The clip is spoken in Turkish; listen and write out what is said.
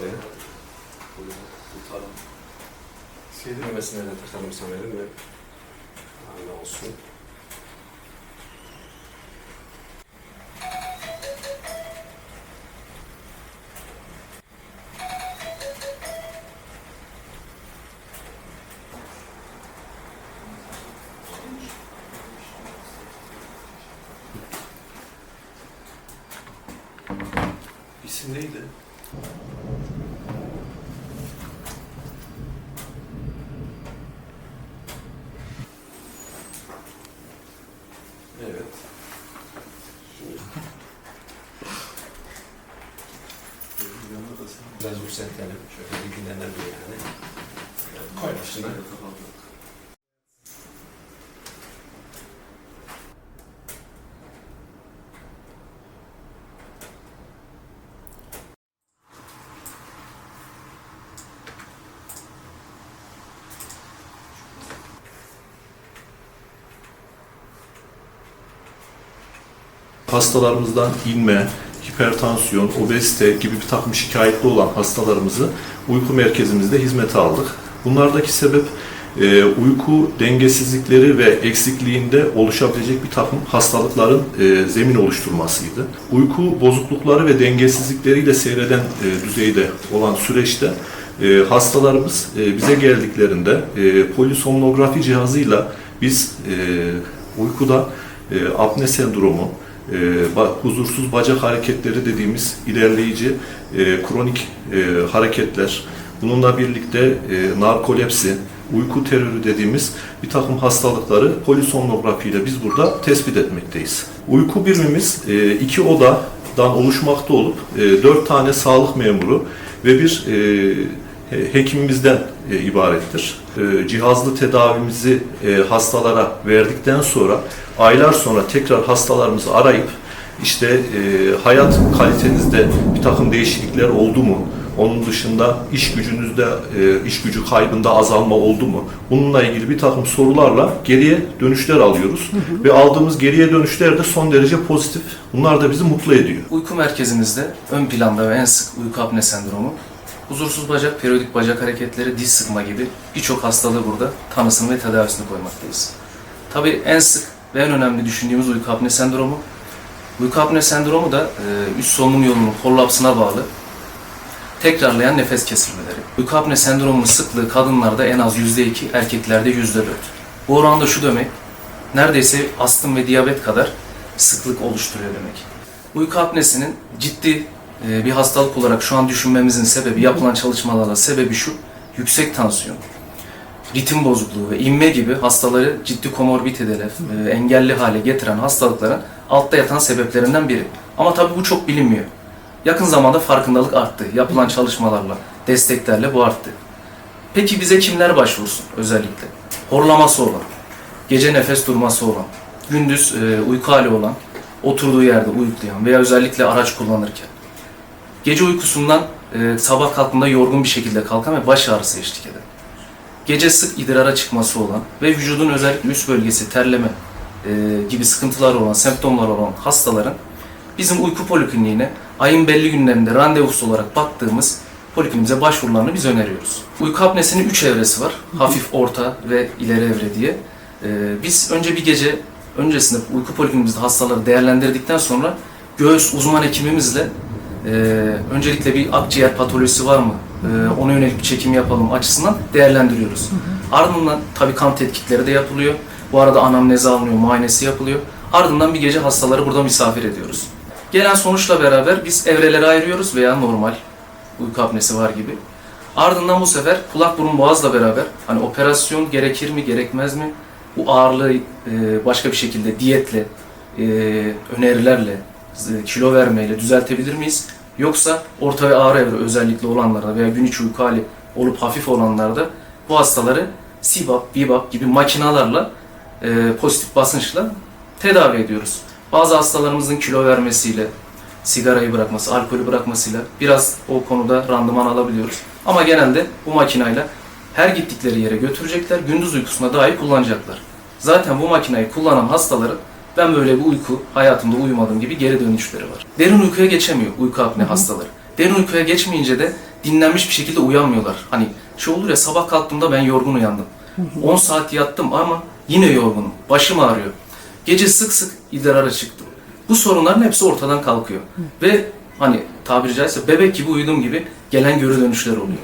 sıraya. Buyurun, tutalım. Memesine de takalım Samer'in ve aynı olsun. İsim neydi? Evet. Biraz yükseltelim. Şöyle bir dinlenebilir yani. Koy başına. Hastalarımızdan inme, hipertansiyon, obezite gibi bir takım şikayetli olan hastalarımızı uyku merkezimizde hizmete aldık. Bunlardaki sebep e, uyku dengesizlikleri ve eksikliğinde oluşabilecek bir takım hastalıkların e, zemin oluşturmasıydı. Uyku bozuklukları ve dengesizlikleriyle seyreden e, düzeyde olan süreçte hastalarımız bize geldiklerinde polisomnografi cihazıyla biz e, uykuda apne sendromu, e, huzursuz bacak hareketleri dediğimiz ilerleyici e, kronik e, hareketler, bununla birlikte e, narkolepsi, uyku terörü dediğimiz bir takım hastalıkları polisomnografiyle biz burada tespit etmekteyiz. Uyku birimimiz e, iki odadan oluşmakta olup e, dört tane sağlık memuru ve bir e, hekimimizden e, ibarettir. E, cihazlı tedavimizi e, hastalara verdikten sonra aylar sonra tekrar hastalarımızı arayıp işte e, hayat kalitenizde bir takım değişiklikler oldu mu? Onun dışında iş gücünüzde, e, iş gücü kaybında azalma oldu mu? Bununla ilgili bir takım sorularla geriye dönüşler alıyoruz. Ve aldığımız geriye dönüşler de son derece pozitif. Bunlar da bizi mutlu ediyor. Uyku merkezimizde ön planda ve en sık uyku apne sendromu, huzursuz bacak, periyodik bacak hareketleri, diz sıkma gibi birçok hastalığı burada tanısını ve tedavisini koymaktayız. Tabii en sık ve en önemli düşündüğümüz uyku apne sendromu. Uyku apne sendromu da e, üst solunum yolunun kollapsına bağlı tekrarlayan nefes kesilmeleri. Uyku apne sendromunun sıklığı kadınlarda en az %2, erkeklerde %4. Bu oran da şu demek, neredeyse astım ve diyabet kadar sıklık oluşturuyor demek. Uyku apnesinin ciddi bir hastalık olarak şu an düşünmemizin sebebi, yapılan çalışmalarla sebebi şu, yüksek tansiyon, ritim bozukluğu ve inme gibi hastaları ciddi komorbiditeler, e, engelli hale getiren hastalıkların altta yatan sebeplerinden biri. Ama tabii bu çok bilinmiyor. Yakın zamanda farkındalık arttı. Yapılan çalışmalarla, desteklerle bu arttı. Peki bize kimler başvursun özellikle? Horlaması olan, gece nefes durması olan, gündüz e, uyku hali olan, oturduğu yerde uyuklayan veya özellikle araç kullanırken, gece uykusundan e, sabah kalktığında yorgun bir şekilde kalkan ve baş ağrısı eşlik eden, gece sık idrara çıkması olan ve vücudun özellikle üst bölgesi terleme e, gibi sıkıntılar olan, semptomlar olan hastaların bizim uyku polikliniğine ayın belli günlerinde randevusu olarak baktığımız polikliniğimize başvurularını biz öneriyoruz. Uyku apnesinin 3 evresi var. Hafif, orta ve ileri evre diye. Ee, biz önce bir gece öncesinde uyku polikliniğimizde hastaları değerlendirdikten sonra göğüs uzman hekimimizle e, öncelikle bir akciğer patolojisi var mı? E, ona yönelik bir çekim yapalım açısından değerlendiriyoruz. Ardından tabii kan tetkikleri de yapılıyor. Bu arada anamnezi alınıyor, muayenesi yapılıyor. Ardından bir gece hastaları burada misafir ediyoruz. Gelen sonuçla beraber biz evrelere ayırıyoruz veya normal uyku apnesi var gibi. Ardından bu sefer kulak burun boğazla beraber hani operasyon gerekir mi gerekmez mi? Bu ağırlığı e, başka bir şekilde diyetle, e, önerilerle, kilo vermeyle düzeltebilir miyiz? Yoksa orta ve ağır evre özellikle olanlarda veya gün içi uyku hali olup hafif olanlarda bu hastaları CPAP, BIPAP gibi makinalarla e, pozitif basınçla tedavi ediyoruz. Bazı hastalarımızın kilo vermesiyle, sigarayı bırakması, alkolü bırakmasıyla biraz o konuda randıman alabiliyoruz. Ama genelde bu makinayla her gittikleri yere götürecekler, gündüz uykusunda dahi kullanacaklar. Zaten bu makinayı kullanan hastaların ben böyle bir uyku hayatımda uyumadım gibi geri dönüşleri var. Derin uykuya geçemiyor uyku apne hastaları. Derin uykuya geçmeyince de dinlenmiş bir şekilde uyanmıyorlar. Hani şey olur ya sabah kalktığımda ben yorgun uyandım. 10 saat yattım ama yine yorgunum. Başım ağrıyor. Gece sık sık idrara çıktım. Bu sorunların hepsi ortadan kalkıyor. Ve hani tabiri caizse bebek gibi uyuduğum gibi gelen geri dönüşler oluyor.